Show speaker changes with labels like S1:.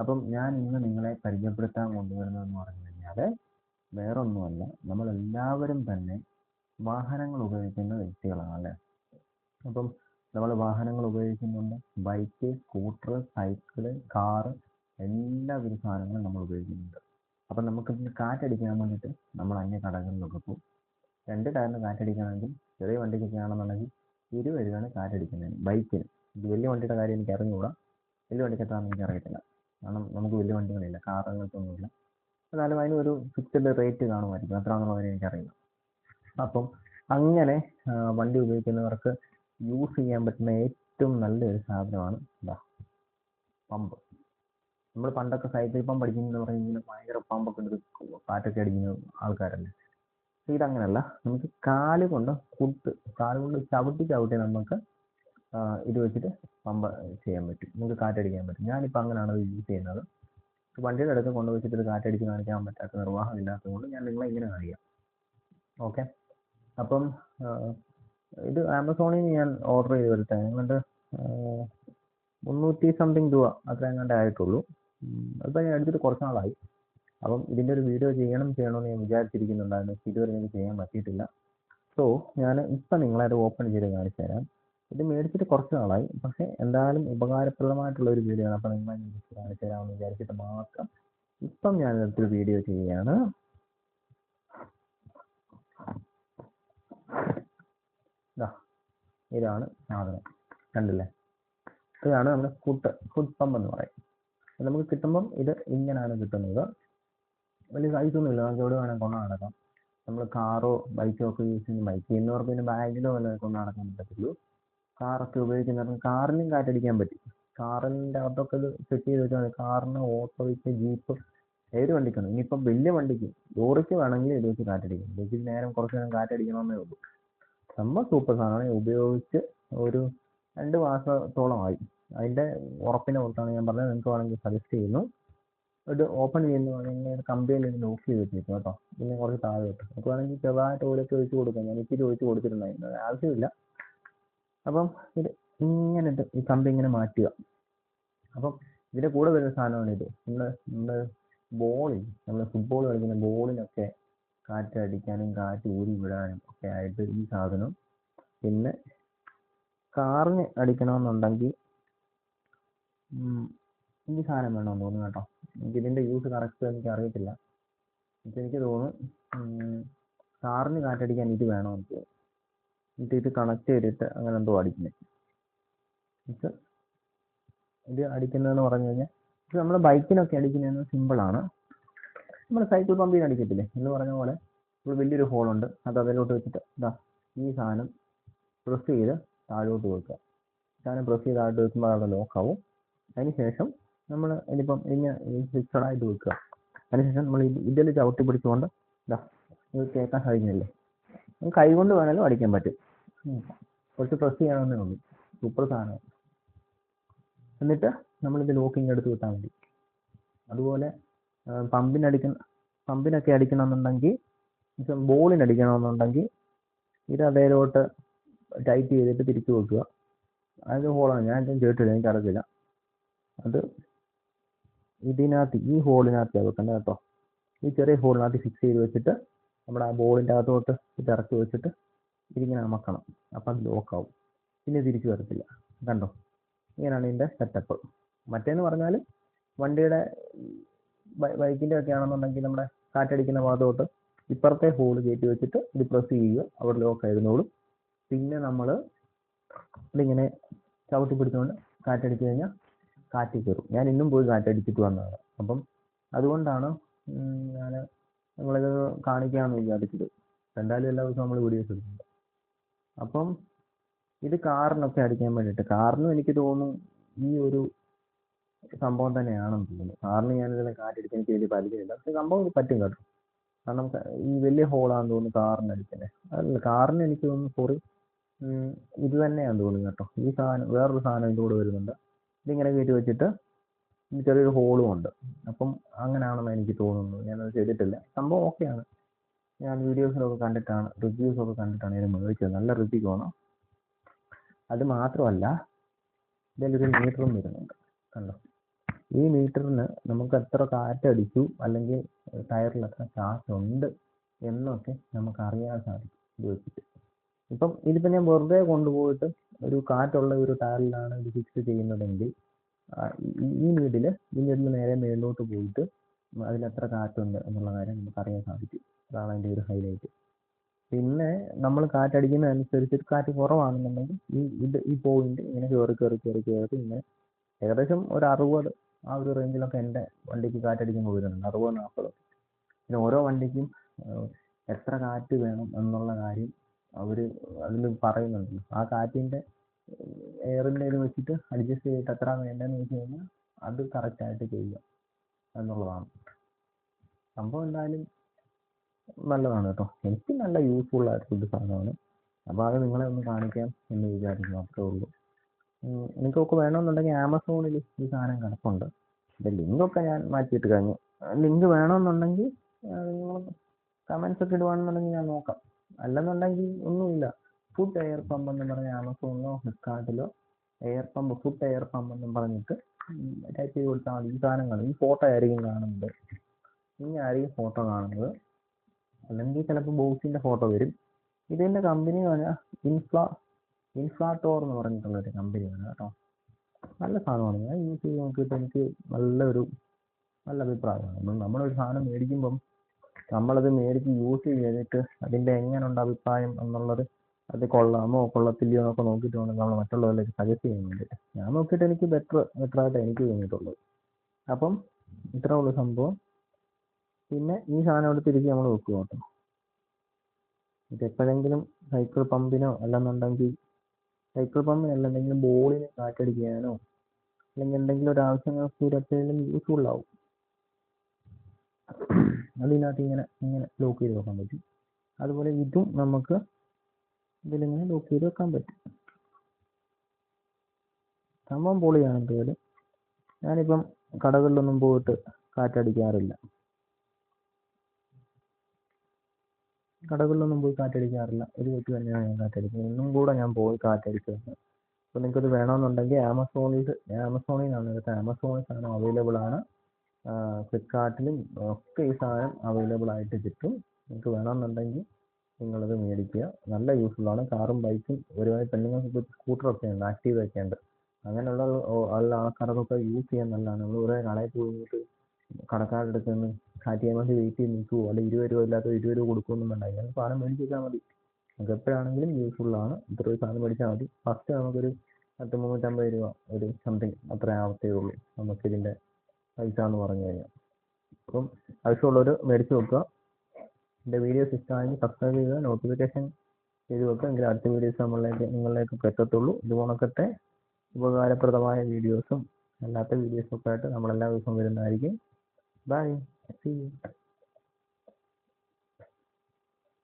S1: അപ്പം ഞാൻ ഇന്ന് നിങ്ങളെ പരിചയപ്പെടുത്താൻ കൊണ്ടുവരുന്നതെന്ന് പറഞ്ഞു കഴിഞ്ഞാൽ വേറൊന്നുമല്ല നമ്മളെല്ലാവരും തന്നെ വാഹനങ്ങൾ ഉപയോഗിക്കുന്ന വ്യക്തികളാണ് അല്ലേ? അപ്പം നമ്മൾ വാഹനങ്ങൾ ഉപയോഗിക്കുന്നുണ്ട് ബൈക്ക് സ്കൂട്ടർ സൈക്കിൾ കാറ് എല്ലാവിധ സാധനങ്ങളും നമ്മൾ ഉപയോഗിക്കുന്നുണ്ട്. അപ്പം നമുക്ക് കാറ്റടിക്കാൻ വേണ്ടിയിട്ട് നമ്മൾ അന്യ കടകളിലൊക്കെ പോകും. രണ്ട് ടയറിന് കാറ്റടിക്കണമെങ്കിൽ ചെറിയ വണ്ടിക്കൊക്കെ ആണെന്നുണ്ടെങ്കിൽ ഇരുപത് കാറ്റടിക്കുന്നതിന് ബൈക്കിന്. വലിയ വണ്ടിയുടെ കാര്യം എനിക്ക് അറിഞ്ഞുകൂടാ? വലിയ വണ്ടിക്ക് എത്താമെന്ന് എനിക്ക് അറിയത്തില്ല. കാരണം നമുക്ക് വലിയ വണ്ടികളില്ല കാർ അങ്ങനത്തെ ഒന്നുമില്ല എന്നാലും അതിന് ഒരു ഫിക്സഡ് റേറ്റ് കാണുമായിരിക്കും. എത്രയാണെന്നുള്ള കാര്യം എനിക്കറിയില്ല അപ്പം അങ്ങനെ വണ്ടി ഉപയോഗിക്കുന്നവർക്ക് യൂസ് ചെയ്യാൻ പറ്റുന്ന ഏറ്റവും നല്ലൊരു സാധനമാണ് എന്താ പമ്പ്. നമ്മൾ പണ്ടൊക്കെ സൈക്കിൾ പമ്പ് അടിക്കുന്നതെന്ന് പറഞ്ഞാൽ ഇങ്ങനെ ഭയങ്കര പമ്പൊക്കെ എടുത്ത് കാറ്റൊക്കെ അടിക്കുന്ന ആൾക്കാരല്ലേ. ഇതങ്ങനല്ല. നമുക്ക് കാൽ കൊണ്ട് കുത്ത് കാൽ കൊണ്ട് ചവിട്ടി ചവിട്ടി നമുക്ക് ഇത് വെച്ചിട്ട് പമ്പ് ചെയ്യാൻ പറ്റും. നമുക്ക് കാറ്റടിക്കാൻ പറ്റും. ഞാനിപ്പോൾ അങ്ങനെയാണ് അത് യൂസ് ചെയ്യുന്നത് വണ്ടിയുടെ അടുത്ത് കൊണ്ട് വെച്ചിട്ട് കാറ്റടിച്ച് കാണിക്കാൻ പറ്റാത്ത നിർവാഹം ഇല്ലാത്തത് കൊണ്ട് ഞാൻ നിങ്ങളെ ഇങ്ങനെ കാണിക്കാം. ഓക്കെ? അപ്പം ഇത് ആമസോണിൽ നിന്ന് ഞാൻ ഓർഡർ ചെയ്ത് വരുത്താൻ ഞങ്ങളുടെ മുന്നൂറ്റി സംതിങ് രൂപ അത്ര എങ്ങാണ്ട് ആയിട്ടുള്ളൂ. അതിപ്പോൾ ഞാൻ എടുത്തിട്ട് കുറച്ച് നാളായി. അപ്പം ഇതിന്റെ ഒരു വീഡിയോ ചെയ്യണം ചെയ്യണമെന്ന് ഞാൻ വിചാരിച്ചിരിക്കുന്നുണ്ടായിരുന്നു. ഇതുവരെ എനിക്ക് ചെയ്യാൻ പറ്റിയിട്ടില്ല. സോ ഞാൻ ഇപ്പം നിങ്ങളത് ഓപ്പൺ ചെയ്ത് കാണിച്ചു തരാം. ഇത് മേടിച്ചിട്ട് കുറച്ച് നാളായി. പക്ഷെ എന്തായാലും ഉപകാരപ്രദമായിട്ടുള്ള ഒരു വീഡിയോ ആണ്. അപ്പോൾ നിങ്ങളെ കാണിച്ചു തരാമെന്ന് വിചാരിച്ചിട്ട് മാത്രം ഇപ്പം ഞാൻ ഇതൊരു വീഡിയോ ചെയ്യുകയാണ്. ഇതാണ് സാധനം. കണ്ടില്ലേ? ഇതാണ് നമ്മുടെ ഫുഡ് ഫുഡ് പമ്പ് എന്ന് പറയും. നമുക്ക് കിട്ടുമ്പം ഇത് ഇങ്ങനെയാണ് കിട്ടുന്നത്. വലിയ സൈസ് ഒന്നുമില്ല നമുക്ക് എവിടെ വേണമെങ്കിൽ കൊണ്ടു നടക്കാം. നമ്മൾ കാറോ ബൈക്കോ ഒക്കെ യൂസ് ചെയ്യുന്ന ബൈക്ക് ചെയ്യുന്നവർക്ക് പിന്നെ ബാഗിലോ വല്ലതും കൊണ്ടു നടക്കാൻ പറ്റത്തുള്ളൂ. കാറൊക്കെ ഉപയോഗിക്കുന്നവർക്ക് കാറിനും കാറ്റടിക്കാൻ പറ്റും. കാറിന്റെ അകത്തൊക്കെ ഇത് സെറ്റ് ചെയ്ത് വെച്ചാൽ മതി. കാറിന് ഓട്ടോയ്ക്ക് ജീപ്പ് ഏത് വണ്ടിക്കാണ് ഇനിയിപ്പം വലിയ വണ്ടിക്ക് ലോറിക്ക് വേണമെങ്കിൽ ഇത് വെച്ച് കാറ്റടിക്കും ഇത് വെച്ച് നേരം കുറച്ച് നേരം കാറ്റടിക്കണമെന്നേ ഉള്ളൂ. സംഭവം സൂപ്പർ സാധനമാണ് ഉപയോഗിച്ച് ഒരു രണ്ട് മാസത്തോളമായി. അതിന്റെ ഉറപ്പിനെ പുറത്താണ് ഞാൻ പറഞ്ഞത്. നിങ്ങൾക്ക് വേണമെങ്കിൽ സജസ്റ്റ് ചെയ്യുന്നു. ഇത് ഓപ്പൺ ചെയ്യുന്ന. കമ്പനിയിൽ ഇത് ലോക്ക് ചെയ്ത് വെച്ചിരിക്കും കേട്ടോ. പിന്നെ കുറച്ച് താഴെ കിട്ടും നമുക്ക് വേണമെങ്കിൽ ചെറുതായിട്ട് ഓയിലൊക്കെ ഒഴിച്ച് കൊടുക്കാം. ഞാൻ എനിക്ക് ഒഴിച്ച് കൊടുത്തിട്ടുണ്ടായിരുന്നു. ആവശ്യമില്ല. അപ്പം ഇത് ഇങ്ങനെ ഈ കമ്പി ഇങ്ങനെ മാറ്റുക. അപ്പം ഇതിന്റെ കൂടെ വരുന്ന സാധനമാണ് ഇത്. നമ്മൾ നമ്മൾ ബോളിൽ നമ്മൾ ഫുട്ബോൾ കളിക്കുന്ന ബോളിനൊക്കെ കാറ്റടിക്കാനും കാറ്റ് ഊരി വിടാനും ഒക്കെ ആയിട്ട് ഈ സാധനം പിന്നെ കാറിന് അടിക്കണമെന്നുണ്ടെങ്കിൽ ഈ സാധനം വേണമെന്ന് തോന്നുന്നു കേട്ടോ. എനിക്ക് ഇതിന്റെ യൂസ് കറക്റ്റ് എനിക്ക് അറിയത്തില്ല എനിക്ക് തോന്നുന്നു കാറിന് കാറ്റടിക്കാൻ ഇത് വേണമെന്ന് തോന്നുന്നു. എന്നിട്ട് ഇത് കണക്ട് ചെയ്തിട്ട് അങ്ങനെ എന്തോ അടിക്കുന്നത് ഇത് അടിക്കുന്നതെന്ന് പറഞ്ഞു കഴിഞ്ഞാൽ ഇത് നമ്മുടെ ബൈക്കിനൊക്കെ അടിക്കുന്നതെന്ന് സിമ്പിളാണ് നമ്മൾ സൈക്കിൾ പമ്പിന് അടിക്കത്തില്ലേ? എന്ന് പറഞ്ഞ പോലെ ഒരു വലിയൊരു ഹോളുണ്ട് അത് അതിലോട്ട് വെച്ചിട്ട് ഇതാ ഈ സാധനം പ്രസ് ചെയ്ത് താഴോട്ട് വെക്കുക. സാധനം പ്രസ് ചെയ്ത് താഴോട്ട് വെക്കുമ്പോൾ അവിടെ ലോക്ക് ആവും. അതിനുശേഷം നമ്മൾ ഇനിയിപ്പം ഇങ്ങനെ ഫിക്സഡ് ആയിട്ട് വെക്കുക. അതിനുശേഷം നമ്മൾ ഇതിൽ ചവിട്ടി പിടിച്ചുകൊണ്ട് ഇതാ ഇത് കേൾക്കാൻ നമുക്ക് കൈ കൊണ്ട് വേണമെങ്കിലും അടിക്കാൻ പറ്റും. കുറച്ച് പ്രസ് ചെയ്യണമെന്നേ ഉള്ളൂ. സൂപ്പർ സാധനം. എന്നിട്ട് നമ്മളിത് ലോക്കിങ് എടുത്ത് വിട്ടാൽ വേണ്ടി അതുപോലെ പമ്പിനടിക്കുന്ന പമ്പിനൊക്കെ അടിക്കണമെന്നുണ്ടെങ്കിൽ ബോളിന് അടിക്കണമെന്നുണ്ടെങ്കിൽ ഇത് അതേലോട്ട് ടൈറ്റ് ചെയ്തിട്ട് തിരിച്ചു വെക്കുക അത് ഹോളാണ് ഞാൻ ഇതും കേട്ടില്ല എനിക്കറിയില്ല അത് ഇതിനകത്ത് ഈ ഹോളിനകത്ത് വെക്കേണ്ടത് കേട്ടോ. ഈ ചെറിയ ഹോളിനകത്ത് ഫിക്സ് ചെയ്ത് വെച്ചിട്ട് നമ്മുടെ ആ ബോളിന്റെ അകത്തോട്ട് ഇത് ഇറക്കി വെച്ചിട്ട് ഇതിങ്ങനെ അമക്കണം. അപ്പം അത് ലോക്കാവും പിന്നെ തിരിച്ചു വരത്തില്ല. കണ്ടോ? ഇങ്ങനെയാണ് ഇതിന്റെ സെറ്റപ്പ് മറ്റേന്ന് പറഞ്ഞാൽ വണ്ടിയുടെ ബൈക്കിന്റെ ഒക്കെ ആണെന്നുണ്ടെങ്കിൽ നമ്മുടെ കാറ്റടിക്കുന്ന ഭാഗത്തോട്ട് ഇപ്പുറത്തെ ഹോൾ കയറ്റി വെച്ചിട്ട് ഇത് പ്രസ് ചെയ്യുക. അവിടെ ലോക്ക് ആയിരുന്നോളും. പിന്നെ നമ്മൾ ഇതിങ്ങനെ ചവിട്ടി പിടിച്ചുകൊണ്ട് കാറ്റടിച്ച് കഴിഞ്ഞാൽ കാറ്റി കയറും. ഞാൻ ഇന്നും പോയി കാറ്റടിച്ചിട്ട് വന്നതാണ്. അപ്പം അതുകൊണ്ടാണ് ഞാൻ നമ്മളിത് കാണിക്കാമെന്ന് വിചാരിച്ചത് എന്തായാലും എല്ലാ ദിവസവും നമ്മൾ വീഡിയോസ് എടുക്കുന്നുണ്ട്. അപ്പം ഇത് കാറിനൊക്കെ അടിക്കാൻ വേണ്ടിയിട്ട്. കാറിനും എനിക്ക് തോന്നുന്നു ഈ ഒരു സംഭവം തന്നെയാണെന്ന് തോന്നുന്നു. കാറിന് ഞാനിതിനെ കാറ്റടിക്കാൻ എനിക്ക് വലിയ പരിചയമില്ല. പക്ഷെ സംഭവം പറ്റും കേട്ടോ. കാരണം ഈ വലിയ ഹോളാണെന്ന് തോന്നുന്നു കാറിന് അടിക്കുന്നത് അതല്ല കാറിന് എനിക്ക് തോന്നുന്നു സോറി ഇത് തന്നെയാണെന്ന് തോന്നുന്നു കേട്ടോ. ഈ സാധനം വേറൊരു സാധനം ഇതിന്റെ കൂടെ വരുന്നുണ്ട്. ഇതിങ്ങനെ കയറ്റി വെച്ചിട്ട് ചെറിയൊരു ഹോളും ഉണ്ട്. അപ്പം അങ്ങനെയാണെന്ന് എനിക്ക് തോന്നുന്നു. ഞാനത് ചെയ്തിട്ടില്ല. സംഭവം ഓക്കെയാണ്. ഞാൻ വീഡിയോസിലൊക്കെ കണ്ടിട്ടാണ് റിവ്യൂസ് ഒക്കെ കണ്ടിട്ടാണ് ഇത് മേടിച്ചത്. നല്ല റിവ്യൂ ആണ് അത് മാത്രമല്ല ഇതിലൊരു മീറ്ററും വരുന്നുണ്ട്. കണ്ടോ? ഈ മീറ്ററിന് നമുക്ക് എത്ര കാറ്റടിച്ചു അല്ലെങ്കിൽ ടയറിൽ എത്ര കാറ്റുണ്ട് എന്നൊക്കെ നമുക്ക് അറിയാൻ സാധിക്കും ഇത് വെച്ചിട്ട്. ഇപ്പം ഇതിപ്പോൾ ഞാൻ വെറുതെ കൊണ്ടുപോയിട്ട് ഒരു കാറ്റുള്ള ഒരു ടയറിലാണ് ഇത് ഫിക്സ് ചെയ്യുന്നതെങ്കിൽ ഈ- മീഡിൽ ഈ നേരെ മേളിലോട്ട് പോയിട്ട് അതിൽ എത്ര കാറ്റുണ്ട് എന്നുള്ള കാര്യം നമുക്ക് അറിയാൻ സാധിക്കും. അതാണ് അതിന്റെ ഒരു ഹൈലൈറ്റ് പിന്നെ നമ്മൾ കാറ്റടിക്കുന്നതനുസരിച്ച് കാറ്റ് കുറവാണെന്നുണ്ടെങ്കിൽ ഈ ഇത് ഈ പോയിന്റ് ഇങ്ങനെ കയറി കയറി കയറി കയറി ഇങ്ങനെ ഏകദേശം ഒരു അറുപത് ആ ഒരു റേഞ്ചിലൊക്കെ എന്റെ വണ്ടിക്ക് കാറ്റടിക്കുമ്പോൾ വരുന്നുണ്ട്. അറുപത് നാൽപ്പത് പിന്നെ ഓരോ വണ്ടിക്കും എത്ര കാറ്റ് വേണം എന്നുള്ള കാര്യം അവർ അതിൽ പറയുന്നുണ്ട്. ആ കാറ്റിന്റെ എയറിന്റെ ഇത് വെച്ചിട്ട് അഡ്ജസ്റ്റ് ചെയ്തിട്ട് എത്ര വേണ്ടതെന്ന് വെച്ച് കഴിഞ്ഞാൽ അത് കറക്റ്റായിട്ട് ചെയ്യുക എന്നുള്ളതാണ്. സംഭവം എന്തായാലും നല്ലതാണ് കേട്ടോ. എനിക്ക് നല്ല യൂസ്ഫുൾ ആയിട്ടുള്ള ഒരു സാധനമാണ്. അപ്പോൾ അത് നിങ്ങളെ ഒന്ന് കാണിക്കാം എന്ന് വിചാരിക്കുന്നു. അത്രേ ഉള്ളൂ. നിങ്ങൾക്കൊക്കെ വേണമെന്നുണ്ടെങ്കിൽ ആമസോണിൽ ഈ സാധനം കിടപ്പുണ്ട്. ഇതിന്റെ ലിങ്കൊക്കെ ഞാൻ മാറ്റിയിട്ട് കഴിഞ്ഞു. ലിങ്ക് വേണമെന്നുണ്ടെങ്കിൽ നിങ്ങൾ കമൻസ് ഒക്കെ ഇടുവാണെന്നുണ്ടെങ്കിൽ ഞാൻ നോക്കാം. അല്ലെന്നുണ്ടെങ്കിൽ ഒന്നുമില്ല. ഫുഡ് എയർ പമ്പ് എന്ന് പറഞ്ഞ ആമസോണിലോ ഫ്ലിപ്കാർട്ടിലോ air pump food air pump എന്നും പറഞ്ഞിട്ട് ടൈപ്പ് ചെയ്ത് കൊടുത്താൽ മതി. ഈ സാധനങ്ങൾ ഈ ഫോട്ടോ ആയിരിക്കും കാണുന്നത്. ഇനി ആയിരിക്കും ഫോട്ടോ കാണുന്നത്? അല്ലെങ്കിൽ ചിലപ്പോൾ ബോക്സിന്റെ ഫോട്ടോ വരും. ഇതിന്റെ കമ്പനി പറഞ്ഞാൽ ഇൻഫ്ലാ ഇൻഫ്ലാട്ടോർ എന്ന് പറഞ്ഞിട്ടുള്ള ഒരു കമ്പനിയാണ് കേട്ടോ. നല്ല സാധനമാണ്. ഞാൻ യൂസ് ചെയ്ത് നോക്കിയിട്ട് എനിക്ക് നല്ലൊരു നല്ല അഭിപ്രായമാണ് നമ്മൾ നമ്മളൊരു സാധനം മേടിക്കുമ്പം നമ്മളത് മേടിച്ച് യൂസ് ചെയ്തിട്ട് അതിന്റെ എങ്ങനെയുണ്ട് അഭിപ്രായം എന്നുള്ളത് അത് കൊള്ളാമോ കൊള്ളത്തില്ലയോ എന്നൊക്കെ നോക്കിയിട്ട് വേണം നമ്മൾ മറ്റുള്ളവരിലേക്ക് സജസ്റ്റ് ചെയ്യാൻ വേണ്ടിയിട്ട്. ഞാൻ നോക്കിയിട്ട് എനിക്ക് ബെറ്റർ ആയിട്ട് എനിക്ക് തോന്നിയിട്ടുള്ളത് അപ്പം ഇത്രേ ഉള്ളൂ സംഭവം. പിന്നെ ഈ സാധനം ഇവിടെ തിരിച്ച് നമ്മൾ വെക്കുക കേട്ടോ. എപ്പോഴെങ്കിലും സൈക്കിൾ പമ്പിനോ അല്ലെന്നുണ്ടെങ്കിൽ സൈക്കിൾ പമ്പിന് എന്തെങ്കിലും ബോളിന് കാറ്റടിക്കാനോ അല്ലെങ്കിൽ എന്തെങ്കിലും ഒരു ആവശ്യങ്ങൾക്ക് എപ്പോഴെങ്കിലും യൂസ്ഫുൾ ആവും. അതിനകത്ത് ഇങ്ങനെ ഇങ്ങനെ ലോക്ക് ചെയ്ത് വെക്കാൻ പറ്റും. അതുപോലെ ഇതും നമുക്ക് ഇതിലിങ്ങനെ ലോക്ക് ചെയ്ത് വെക്കാൻ പറ്റും. സംഭവം പൊളിയാണ് എന്തായാലും. ഞാനിപ്പം കടകളിലൊന്നും പോയിട്ട് കാറ്റടിക്കാറില്ല. കടകളിലൊന്നും പോയി കാറ്റടിക്കാറില്ല. ഒരു വീട്ടിൽ തന്നെയാണ് ഞാൻ കാറ്റടിക്കുന്നത്. ഇന്നും കൂടെ ഞാൻ പോയി കാറ്റടിച്ചിരുന്നു അപ്പോൾ നിങ്ങൾക്കത് വേണമെന്നുണ്ടെങ്കിൽ ആമസോണിൽ ആമസോണിൽ നിന്നാണ് എടുത്തത്. ആമസോണിൽ സാധനം അവൈലബിൾ ആണ്. ഫ്ലിപ്കാർട്ടിലും ഒക്കെ ഈ സാധനം അവൈലബിൾ ആയിട്ട് കിട്ടും. നിങ്ങൾക്ക് വേണമെന്നുണ്ടെങ്കിൽ നിങ്ങളത് മേടിക്കുക. നല്ല യൂസ്ഫുൾ ആണ്. കാറും ബൈക്കും ഒരുപാട് പെണ്ണുങ്ങൾക്ക് സ്കൂട്ടറൊക്കെ ഉണ്ട് ആക്റ്റീവ് ഒക്കെ ഉണ്ട്. അങ്ങനെയുള്ള ഉള്ള ആൾക്കാർക്കൊക്കെ യൂസ് ചെയ്യാൻ നല്ലതാണ്. നമ്മൾ കുറേ കടയിൽ പോയിട്ട് കടക്കാരുടെ അടുത്ത് ചെയ്യാൻ വേണ്ടി വെയിറ്റ് ചെയ്ത് നിൽക്കുമോ അല്ലെങ്കിൽ ഇരുപത് രൂപ ഇല്ലാത്ത ഇരുപത് രൂപ കൊടുക്കുമൊന്നും വേണ്ട ഇങ്ങനെ സാധനം മേടിച്ച് വെച്ചാൽ മതി. നമുക്ക് എപ്പോഴാണെങ്കിലും യൂസ്ഫുൾ ആണ്. ഇത്ര ഒരു സാധനം മേടിച്ചാൽ മതി. ഫസ്റ്റ് നമുക്കൊരു പത്ത് മുന്നൂറ്റമ്പത് രൂപ ഒരു സംതിങ് അത്രേ ആവത്തേ ഉള്ളൂ നമുക്കിതിന്റെ പൈസ എന്ന് പറഞ്ഞു കഴിഞ്ഞാൽ. അപ്പം ആവശ്യമുള്ളവർ മേടിച്ച് വെക്കുക. എന്റെ വീഡിയോസ് ഇഷ്ടമായെങ്കിൽ സബ്സ്ക്രൈബ് ചെയ്യുക നോട്ടിഫിക്കേഷൻ ചെയ്ത് വെക്കുക. എങ്കിൽ അടുത്ത വീഡിയോസ് നമ്മളിലേക്ക് നിങ്ങളിലേക്ക് എത്തത്തുള്ളൂ. ഇതുപോലൊക്കെ ഉപകാരപ്രദമായ വീഡിയോസും അല്ലാത്ത വീഡിയോസും ഒക്കെ ആയിട്ട് നമ്മളെല്ലാ ദിവസവും വരുന്നതായിരിക്കും. Bye. See you.